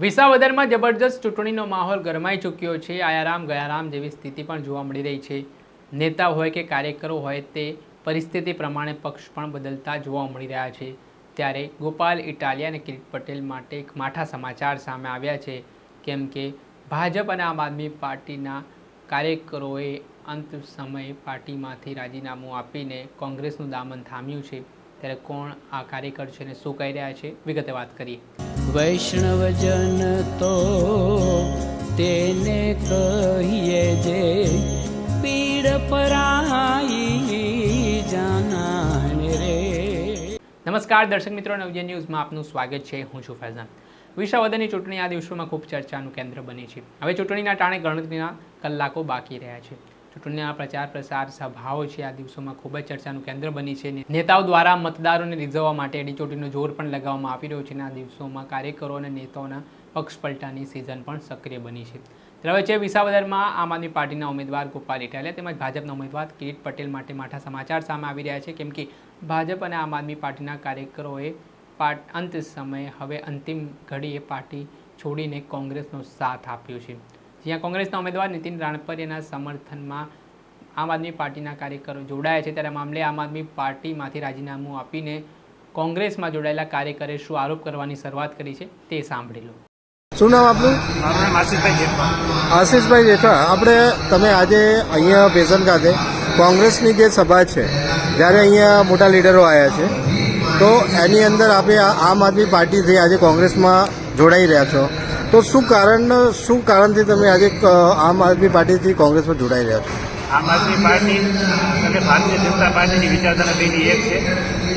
વિસાવદરમાં જબરજસ્ત ચૂંટણીનો માહોલ ગરમાઈ ચૂક્યો છે. આયારામ, ગયારામ જેવી સ્થિતિ પણ જોવા મળી રહી છે. નેતા હોય કે કાર્યકરો હોય તે પરિસ્થિતિ પ્રમાણે પક્ષ પણ બદલતા જોવા મળી રહ્યા છે. ત્યારે ગોપાલ ઇટાલિયા અને કિરીટ પટેલ માટે એક માઠા સમાચાર સામે આવ્યા છે. કેમ કે ભાજપ અને આમ આદમી પાર્ટીના કાર્યકરોએ અંત સમયે પાર્ટીમાંથી રાજીનામું આપીને કોંગ્રેસનું દામન થામ્યું છે. ત્યારે કોણ આ કાર્યકર છે અને શું કહી રહ્યા છે? વિગતે વાત કરીએ. વૈષ્ણવજન તો તેને કહીએ જે પીડ પરાઈ જાનાને રે. નમસ્કાર દર્શક મિત્રો નવજે ન્યૂઝમાં આપનું સ્વાગત છે. હું છું ફૈઝાન. વિશ્વવદનની ચૂંટણી આ દિવસોમાં ખૂબ ચર્ચાનું કેન્દ્ર બની છે. હવે ચૂંટણીના ટાણે ગણતરીના કલાકો બાકી રહ્યા છે. ચૂંટણીના પ્રચાર પ્રસાર સભાઓ છે. આ દિવસોમાં ખૂબ જ ચર્ચાનું કેન્દ્ર બની છે નેતાઓ દ્વારા મતદારોને રીઝવવા માટે એડીચોટીનો જોર પણ લગાવવામાં આવી રહ્યો છે આ દિવસોમાં કાર્યકરો અને નેતાઓના પક્ષ પલટાની સિઝન પણ સક્રિય બની છે. ત્યારે વચ્ચે વિસાવદરમાં આમ આદમી પાર્ટીના ઉમેદવાર ગોપાલ ઇટાલિયા તેમજ ભાજપના ઉમેદવાર કિરીટ પટેલ માટે માઠા સમાચાર સામે આવી રહ્યા છે. કેમ કે ભાજપ અને આમ આદમી પાર્ટીના કાર્યકરોએ પાર્ટ અંત સમયે હવે અંતિમ ઘડીએ પાર્ટી છોડીને કોંગ્રેસનો સાથ આપ્યો છે. જ્યાં કોંગ્રેસના ઉમેદવાર નીતિન રાણપરિયાના સમર્થનમાં આમ આદમી પાર્ટીના કાર્યકરો જોડાયા છે. ત્યારે મામલે આમ આદમી પાર્ટીમાંથી રાજીનામું આપીને કોંગ્રેસમાં જોડાયેલા કાર્યકરે શું આરોપ કરવાની શરૂઆત કરી છે તે સાંભળી લો. શું નામ આપનું? મારું નામ આશિષભાઈ જેઠવા. આશીષભાઈ જેઠવા આપણે તમે આજે અહીંયા પેશન ખાતે કોંગ્રેસની જે સભા છે જ્યારે અહીંયા મોટા લીડરો આવ્યા છે તો એની અંદર આપણે આમ આદમી પાર્ટીથી આજે કોંગ્રેસમાં જોડાઈ રહ્યા છો. તો શું કારણ, શું કારણથી તમે આજે આમ આદમી પાર્ટીથી કોંગ્રેસમાં જોડાઈ રહ્યા છો? આમ આદમી પાર્ટી અને ભારતીય જનતા પાર્ટીની વિચારધારા બેની એક છે.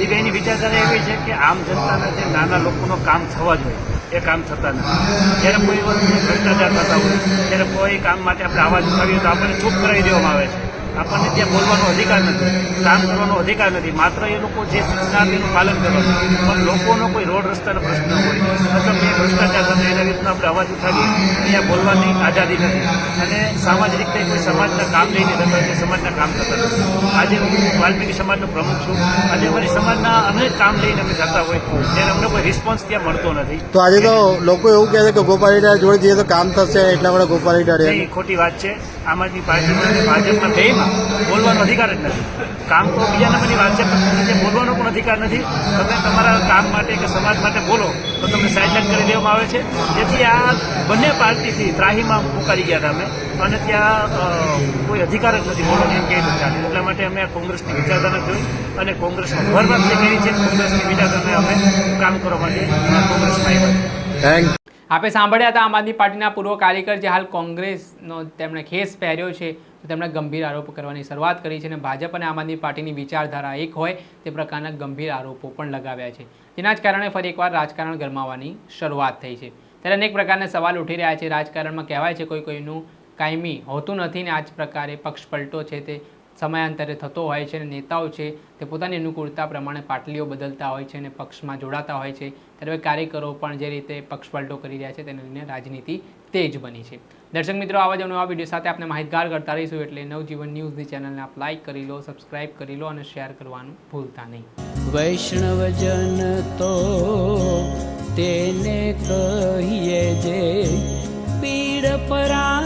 એ બેની વિચારધારા એવી છે કે આમ જનતાના જે નાના લોકોનો કામ થવા જોઈએ, એ કામ થતા નથી. જ્યારે કોઈ વસ્તુ ભ્રષ્ટાચાર થતા હોય, ત્યારે કોઈ કામ માટે આપણે આવાજ ઉઠાવીએ તો આપણને ચૂપ કરાવી દેવામાં આવે છે. આપણને ત્યાં બોલવાનો અધિકાર નથી, કામ કરવાનો અધિકાર નથી. માત્ર એ લોકો જે સૂચના આપે પાલન કરવાનું. પણ લોકોનો કોઈ રોડ રસ્તાનો પ્રશ્ન હોય, અથવા ભ્રષ્ટાચાર થતો એના રીતના આપણે અવાજ ઉઠાવીએ અહીંયા બોલવાની આઝાદી નથી. અને સામાજિક રીતે કોઈ સમાજના કામ લઈને થતા હોય સમાજના કામ થતા નથી આજે હું વાલ્મીકી સમાજનો પ્રમુખ છું. આજે અમારી સમાજના અનેક કામ લઈને અમે જતા હોય. ત્યારે અમને કોઈ રિસ્પોન્સ ત્યાં મળતો નથી. તો આજે તો લોકો એવું કહે છે કે ગોપાલ ઇટાલિયા જોડે જઈએ તો કામ થશે એટલા માટે ગોપાલ એ ખોટી વાત છે. આમ આદમી પાર્ટીમાં અને ભાજપમાં બેમાં બોલવાનો અધિકાર જ નથી. કામ તો બીજા નંબરની વાત છે પણ તમને જે બોલવાનો પણ અધિકાર નથી. તમે તમારા કામ માટે કે સમાજ માટે બોલો, તો તમને સાઇડલાઇન કરી દેવામાં આવે છે. જેથી આ બંને પાર્ટીથી ત્રાહીમાં પુકારી ગયા હતા અમે. અને ત્યાં કોઈ અધિકાર જ નથી બોલો એમ કહી તો ચાલે. એટલા માટે અમે આ કોંગ્રેસની વિચારધારા જોઈ અને કોંગ્રેસમાં ભરભર જે કરી છે. કોંગ્રેસની વિચારધારાને અમે કામ કરવા માટે કોંગ્રેસમાં આવ્યા થેન્ક આપે સાંભળ્યા હતા આમ આદમી પાર્ટીના પૂર્વ કાર્યકર જે હાલ કોંગ્રેસનો તેમણે ખેસ પહેર્યો છે, તો તેમણે ગંભીર આરોપ કરવાની શરૂઆત કરી છે અને ભાજપ અને આમ આદમી પાર્ટીની વિચારધારા એક હોય તે પ્રકારના ગંભીર આરોપો પણ લગાવ્યા છે. જેના જ કારણે ફરી એકવાર રાજકારણ ગરમાવાની શરૂઆત થઈ છે. ત્યારે અનેક પ્રકારના સવાલ ઉઠી રહ્યા છે. રાજકારણમાં કહેવાય છે કોઈ કોઈનું કાયમી હોતું નથી ને આ જ પ્રકારે પક્ષ પલટો છે તે સમયાંતરે થતો હોય છે અને નેતાઓ છે તે પોતાની અનુકૂળતા પ્રમાણે પાટલીઓ બદલતા હોય છે અને પક્ષમાં જોડાતા હોય છે. ત્યારે કાર્યકરો પણ જે રીતે પક્ષ પલટો કરી રહ્યા છે તેને લઈને રાજનીતિ તેજ બની છે. દર્શક મિત્રો, આવા જ નવા વીડિયો સાથે આપણે માહિતગાર કરતા રહીશું એટલે નવજીવન ન્યૂઝની ચેનલને આપ લાઇક કરી લો, સબસ્ક્રાઇબ કરી લો અને શેર કરવાનું ભૂલતા નહીં. વૈષ્ણવજન તો તેને કહીએ જે પીડ જાના